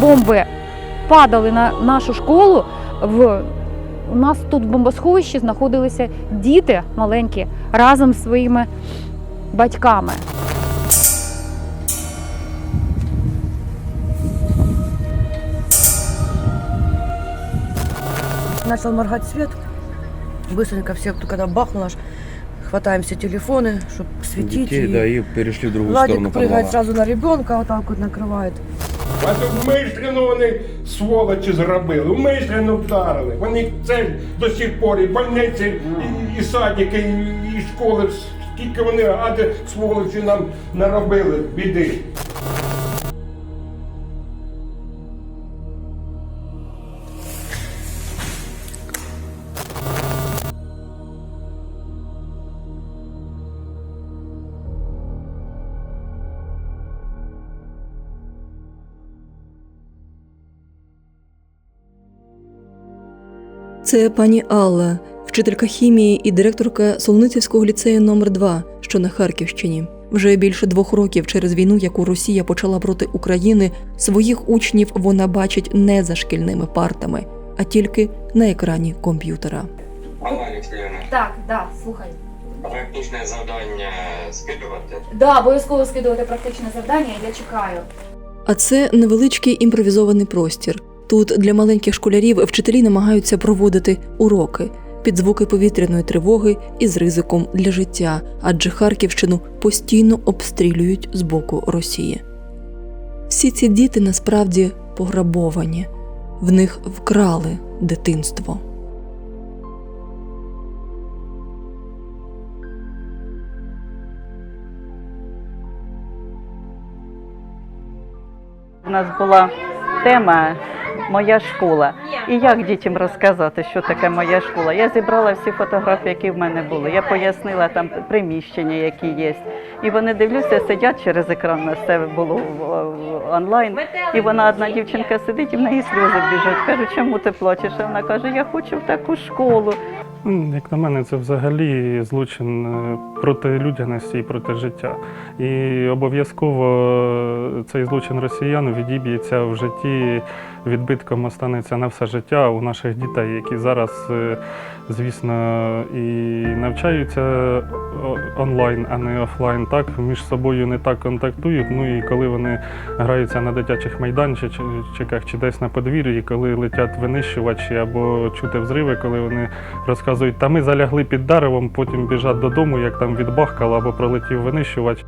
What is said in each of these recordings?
бомби падали на нашу школу, в у нас тут в бомбосховищі знаходилися діти маленькі разом з своїми батьками. Начал моргать свет. Быстренько все, кто когда бахнуло, аж хватаем все телефоны, чтобы светить. Детей, и да, и перешли в другую Владик сторону прыгает подвала. сразу на ребенка, вот так вот накрывает. Тут вмишлено вони сволочі зробили, вмишлено вдарили. Вони це до сих пор, і больниці, і, і садики, і, і школи. Скільки вони ади сволочі нам наробили біди. Це пані Алла, вчителька хімії і директорка Солоницівського ліцею номер 2 що на Харківщині. Вже більше двох років через війну, яку Росія почала проти України, своїх учнів вона бачить не за шкільними партами, а тільки на екрані комп'ютера. Алла Олексіївна, Так, да, слухай. практичне завдання скидувати. Да, обов'язково скидувати практичне завдання, я чекаю. А це невеличкий імпровізований простір. Тут для маленьких школярів вчителі намагаються проводити уроки під звуки повітряної тривоги і з ризиком для життя, адже Харківщину постійно обстрілюють з боку Росії. Всі ці діти насправді пограбовані, в них вкрали дитинство. У нас була тема Моя школа. І як дітям розказати, що таке моя школа? Я зібрала всі фотографії, які в мене були. Я пояснила там приміщення, які є. І вони дивлюся, сидять через екран. У нас це було онлайн. І вона одна дівчинка сидить, і в неї сльози біжать. Кажу, чому ти плачеш? А вона каже, я хочу в таку школу. Як на мене, це взагалі злочин е, проти людяності і проти життя. І обов'язково цей злочин росіян відіб'ється в житті, відбитком останеться на все життя у наших дітей, які зараз, е, звісно, і навчаються онлайн, а не офлайн. Так між собою не так контактують. Ну і коли вони граються на дитячих майданчиках чи десь на подвір'ї, коли летять винищувачі або чути взриви, коли вони розказують, та ми залягли під деревом, потім біжать додому, як там відбахкало або пролетів винищувач.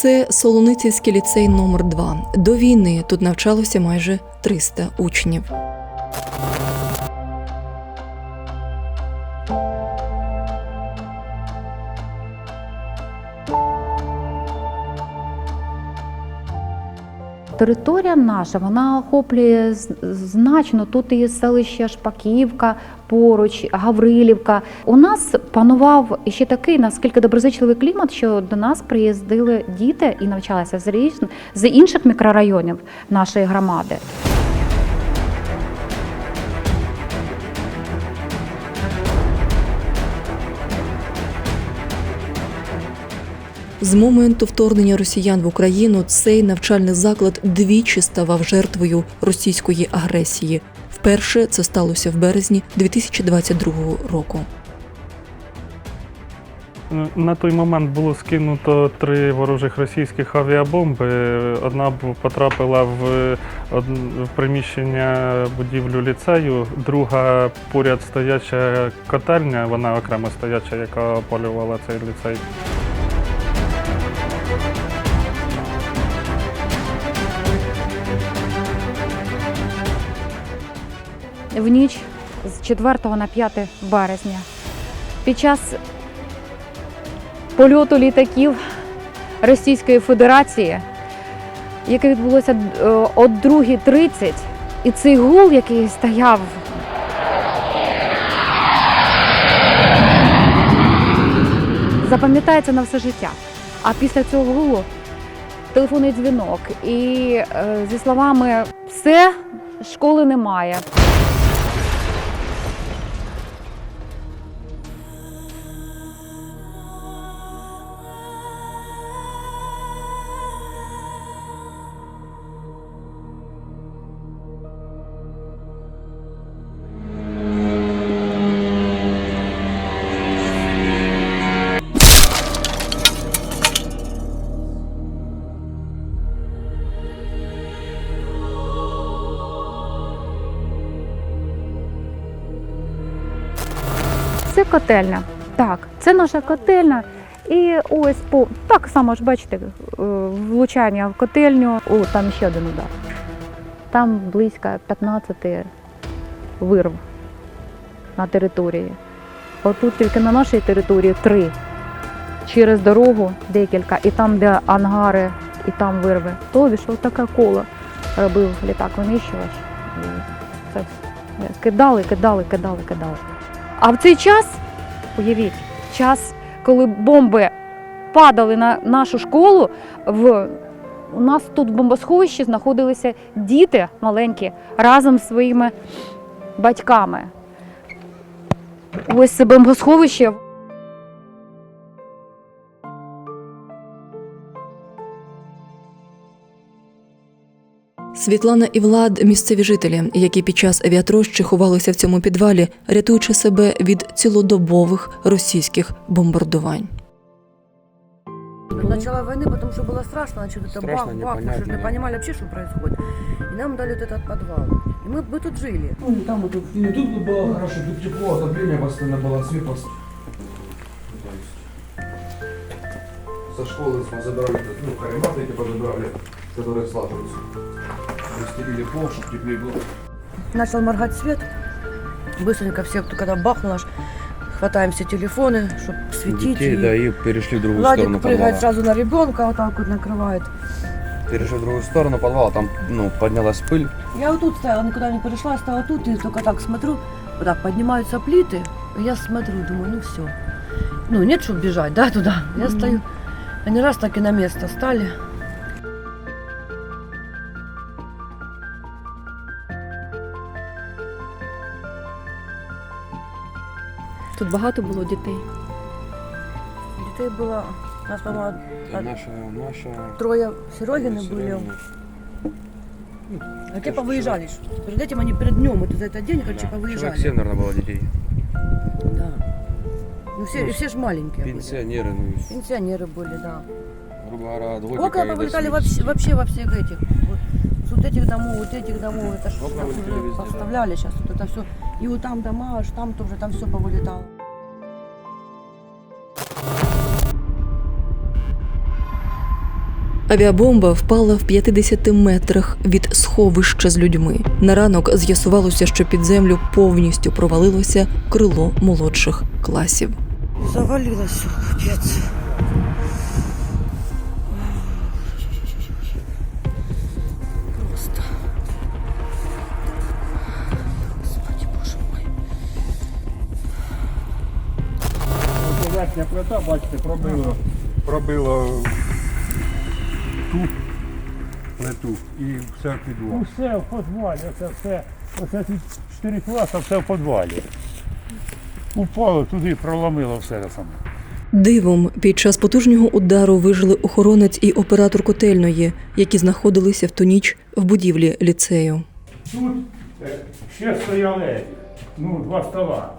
Це Солоницівський ліцей номер 2 До війни тут навчалося майже 300 учнів. Територія наша вона охоплює значно. Тут і селище Шпаківка, поруч, Гаврилівка. У нас панував ще такий наскільки доброзичливий клімат, що до нас приїздили діти і навчалися з інших мікрорайонів нашої громади. З моменту вторгнення росіян в Україну цей навчальний заклад двічі ставав жертвою російської агресії. Вперше це сталося в березні 2022 року. На той момент було скинуто три ворожих російських авіабомби. Одна потрапила в приміщення будівлю ліцею, друга поряд стояча котельня, вона окремо стояча, яка опалювала цей ліцей. В ніч з 4 на 5 березня. Під час польоту літаків Російської Федерації, яке відбулося е, о 2.30, і цей гул, який стояв. Запам'ятається на все життя. А після цього гулу телефонний дзвінок. І е, зі словами все, школи немає. Котельня. Так, це наша котельня. І ось по так само ж бачите, е, влучання в котельню. О, там ще один удар. Там близько 15 вирв на території. Отут тільки на нашій території три. Через дорогу декілька, і там, де ангари, і там вирви. То що таке коло робив літак винищувач. Це кидали, кидали, кидали, кидали. А в цей час, уявіть, час, коли бомби падали на нашу школу, в у нас тут в бомбосховищі знаходилися діти маленькі разом з своїми батьками. Ось це бомбосховище. Світлана і Влад місцеві жителі, які під час авіатрощі ховалися в цьому підвалі, рятуючи себе від цілодобових російських бомбардувань. Начало войны, потому что было страшно, начали это бах, Страшно, бах, мы же непонятно, не да. понимали вообще, что происходит. И нам дали вот этот подвал. И мы, мы тут жили. Ну, и там вот, тут, и тут было хорошо, тут тепло, отопление постоянно было, свет пос- То есть, Со школы мы забирали, ну, карематы эти подобрали, которые слаживаются. Расстелили пол, чтобы теплее было. Начал моргать свет. Быстренько все, когда бахнуло, аж хватаем все телефоны, чтобы светить. Детей, и да, и перешли в другую Владик сторону прыгает подвала. сразу на ребенка, вот так вот накрывает. Перешли в другую сторону подвала, там, ну, поднялась пыль. Я вот тут стояла, никуда не перешла, стала тут и только так смотрю, вот так поднимаются плиты, и я смотрю, думаю, ну все. Ну, нет, чтобы бежать, да, туда. Я стою. Они раз так и на место стали. Тут багато було дітей. Детей было, у нас, по-моему, А- Наша, наша... трое Серегины были. А те повыезжали. ж. Перед этим они перед днем, это за этот день, короче, Человек повыезжали. 7, наверное, было детей. Да. Ну все, и все же маленькие были. Пенсионеры, ну, и, Пенсионеры были, да. грубо говоря, двойка Окна и до повылетали 70. вообще, вообще во всех этих. Вот, с вот этих домов, вот этих домов, это ж Окна так вылетели уже везде, да. поставляли сейчас вот это все. И вот там дома, аж там тоже, там все повылетало. Авіабомба впала в 50 метрах від сховища з людьми. На ранок з'ясувалося, що під землю повністю провалилося крило молодших класів. Завалилось все, верхня плита, бачите, пробило, пробило ту плиту і все підлог. Усе в підвалі, це все, оце ці чотири класи, все в підвалі. Упало туди, проломило все саме. Дивом під час потужнього удару вижили охоронець і оператор котельної, які знаходилися в ту ніч в будівлі ліцею. Тут е, ще стояли ну, два стола.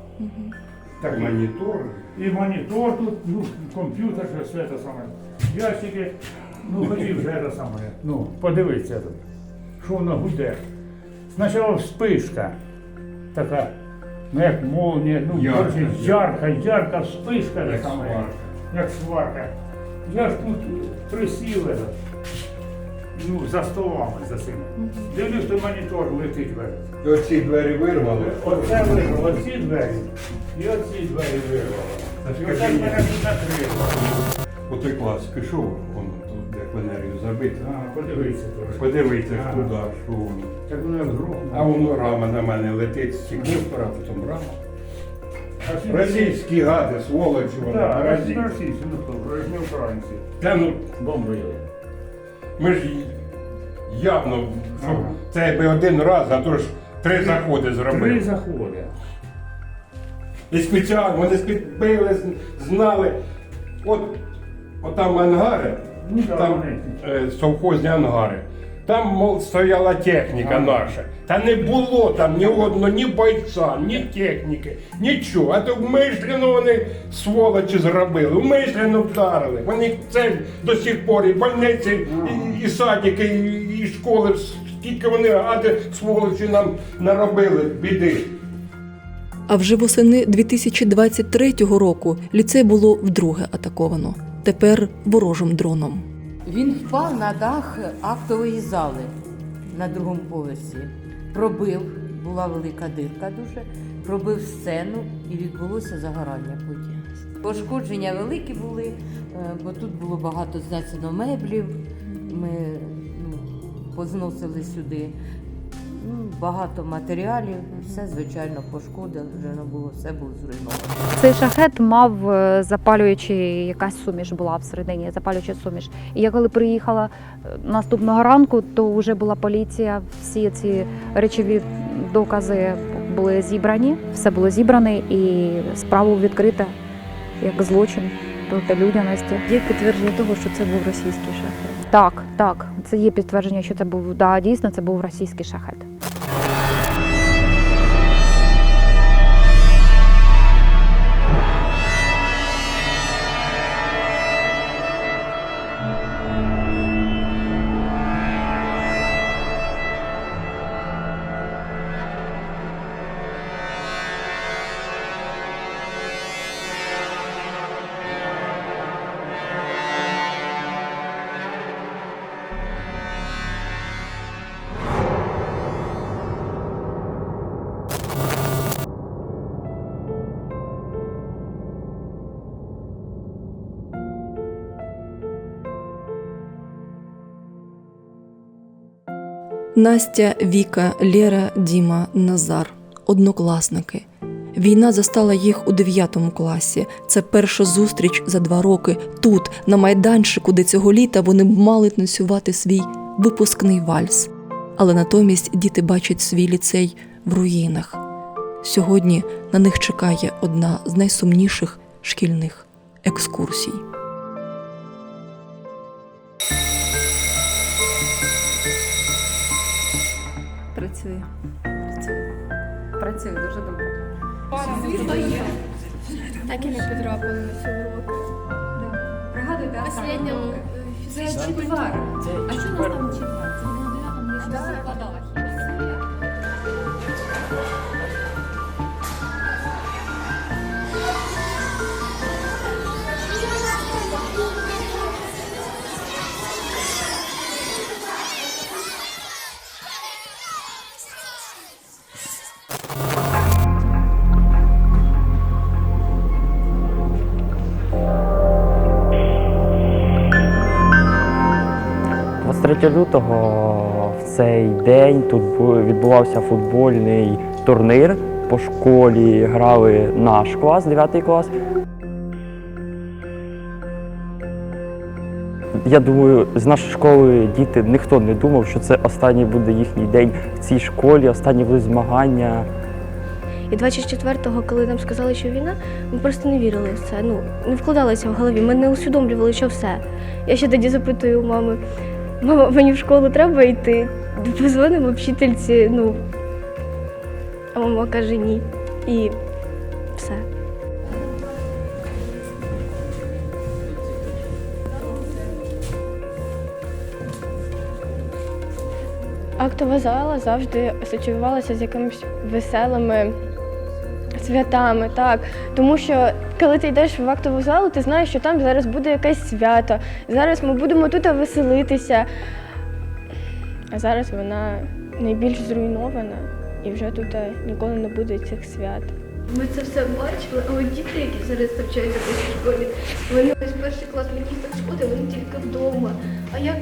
Так монітор. І монітор тут, ну, комп'ютер, ще все це саме. Ящики, ну хотів вже це саме. Ну, подивитися тут, що воно гуде. Спочатку вспишка така, ну як молнія, ну, Ярка, коротше, ярка, ярка вспишка Як та саме, сварка. як сварка. Я ж тут присів, ну, за столами за цим. Дивлюсь, той монітор летить. в І оці двері вирвали. Оце вирвало, оці двері і оці двері вирвало. І оце мене тут накрило. Отой клас пішов, воно тут як в енергію забити. А, подивіться трохи. Подивіться Ага. туди, що воно. Так воно як. А воно рама на мене летить, стекло, а потім рама. А всі- Російські гади, сволочі вони, Так, паразити. російські, ну хто, ж не українці. Та ну, Бомбили. ми ж явно, що Ага. це якби один раз, а то ж три заходи зробили. Три заходи. І спеціально, вони спідбили, знали. От, от там ангари, Ну, там е, совхозні ангари. Там, мол, стояла техніка наша. Та не було там ні одного, ні бойця, ні техніки, нічого. А то вмишлено вони сволочі зробили, вмишлено вдарили. Вони це до сих пор і больниці, і, і садики, і, і школи, скільки вони ади сволочі нам наробили біди. А вже восени 2023 року ліцей було вдруге атаковано. Тепер ворожим дроном. Він впав на дах актової зали на другому поверсі. Пробив, була велика дирка дуже, пробив сцену і відбулося загорання потім. Пошкодження великі були, е, бо тут було багато знесено меблів. Ми позносили сюди. Ну, багато матеріалів, все звичайно пошкоджено було, все було зруйновано. Цей шахет мав е, запалюючи якась суміш була всередині, запалююча суміш. І я коли приїхала е, наступного ранку, то вже була поліція, всі ці речові докази були зібрані, все було зібране і справу відкрита як злочин проти людяності. Є підтвердження того, що це був російський шахет. Так, так, це є підтвердження, що це був да, дійсно це був російський шахет. Настя, Віка, Лєра, Діма, Назар однокласники. Війна застала їх у 9 класі. Це перша зустріч за два роки тут, на майданчику, де цього літа вони б мали танцювати свій випускний вальс. Але натомість діти бачать свій ліцей в руїнах. Сьогодні на них чекає одна з найсумніших шкільних екскурсій. Працює. Працює дуже добре. Так і не потрапили на цю уроку. Пригадуйте, Останньому фізичному А що нас там четвер? Це на дев'ятому я ще закладала 23 лютого в цей день тут відбувався футбольний турнір. По школі грали наш клас, 9 клас. Я думаю, з нашої школи діти ніхто не думав, що це останній буде їхній день в цій школі, останні будуть змагання. І 24-го, коли нам сказали, що війна, ми просто не вірили в це. Ну, не вкладалося в голові. Ми не усвідомлювали, що все. Я ще тоді запитую у мами, мама, мені в школу треба йти. Позвонимо вчительці, ну. А мама каже ні. І все. Актова зала завжди асоціювалася з якимись веселими святами, так. Тому що коли ти йдеш в актову залу, ти знаєш, що там зараз буде якесь свято. Зараз ми будемо тут веселитися. А зараз вона найбільш зруйнована і вже тут е, ніколи не буде цих свят. Ми це все бачили, а от діти, які зараз навчаються в цій школі, вони ось перший клас, мені так шкода, вони тільки вдома. А як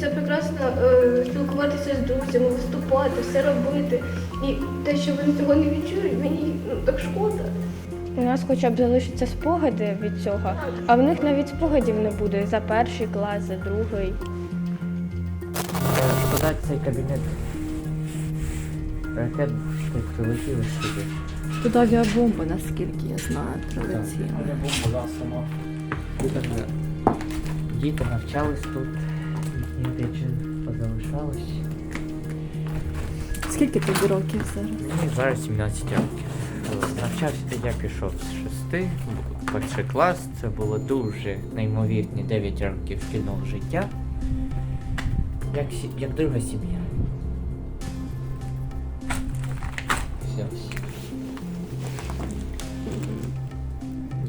це прекрасно е, спілкуватися з друзями, виступати, все робити. І те, що вони цього не відчують, мені ну, так шкода. У нас хоча б залишаться спогади від цього, а в них навіть спогадів не буде за перший клас, за другий. Шкода цей кабінет. Ракет прилетіли сюди. Тут авіабомба, наскільки я знаю, прилетіла. Діти навчались тут, речі позалишались. Скільки тобі років зараз? Мені зараз 17 років. Навчався я пішов з 6, перший клас. Це було дуже неймовірні 9 років шкільного життя. Як, як друга сім'я.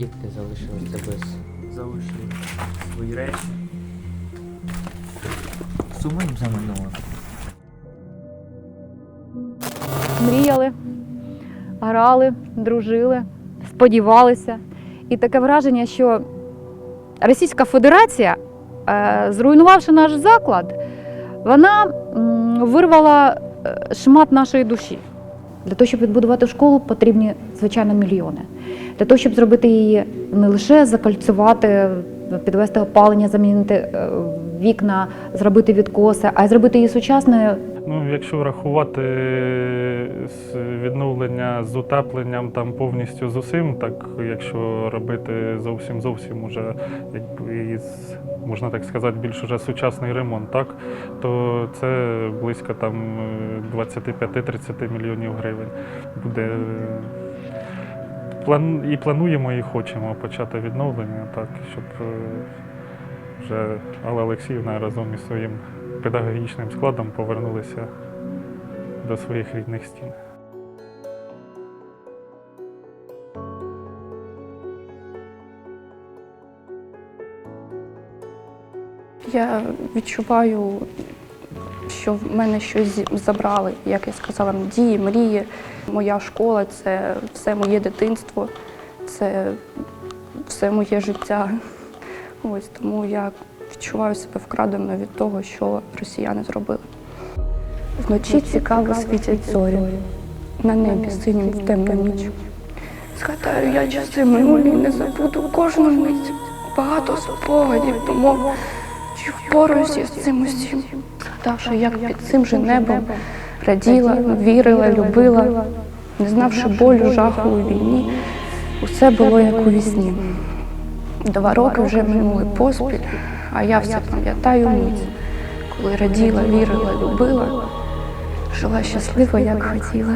Дітки залишилися без залишили свої речі. Сумуємо за минулим. Мріяли, грали, дружили, сподівалися. І таке враження, що Російська Федерація, е, зруйнувавши наш заклад, вона вирвала е, шмат нашої душі. Для того, щоб відбудувати школу, потрібні, звичайно, мільйони. Для того, щоб зробити її не лише закальцювати, підвести опалення, замінити е, вікна, зробити відкоси, а й зробити її сучасною, Ну, якщо врахувати з відновлення з утепленням там повністю з усім, так якщо робити зовсім зовсім уже якби із, можна так сказати, більш уже сучасний ремонт, так то це близько там е, 25-30 мільйонів гривень буде. План і плануємо, і хочемо почати відновлення, так щоб е, вже Алла Олексіївна разом із своїм педагогічним складом повернулися до своїх рідних стін. Я відчуваю, що в мене щось забрали, як я сказала, дії, мрії. Моя школа це все моє дитинство, це все моє життя. Ось тому я відчуваю себе вкраденою від того, що росіяни зробили. Вночі цікаво світять зорі, на небі синім в темну ніч. Згадаю, я часи минулі не забуду кожну мить. Багато спогадів, думок. Чи впораюсь я з цим усім? Згадавши, як під цим же небом раділа, вірила, любила, не знавши болю, жаху у війні, усе було як у вісні. Два роки вже минули поспіль, а я все пам'ятаю мить, коли раділа, вірила, любила, жила щаслива, як хотіла.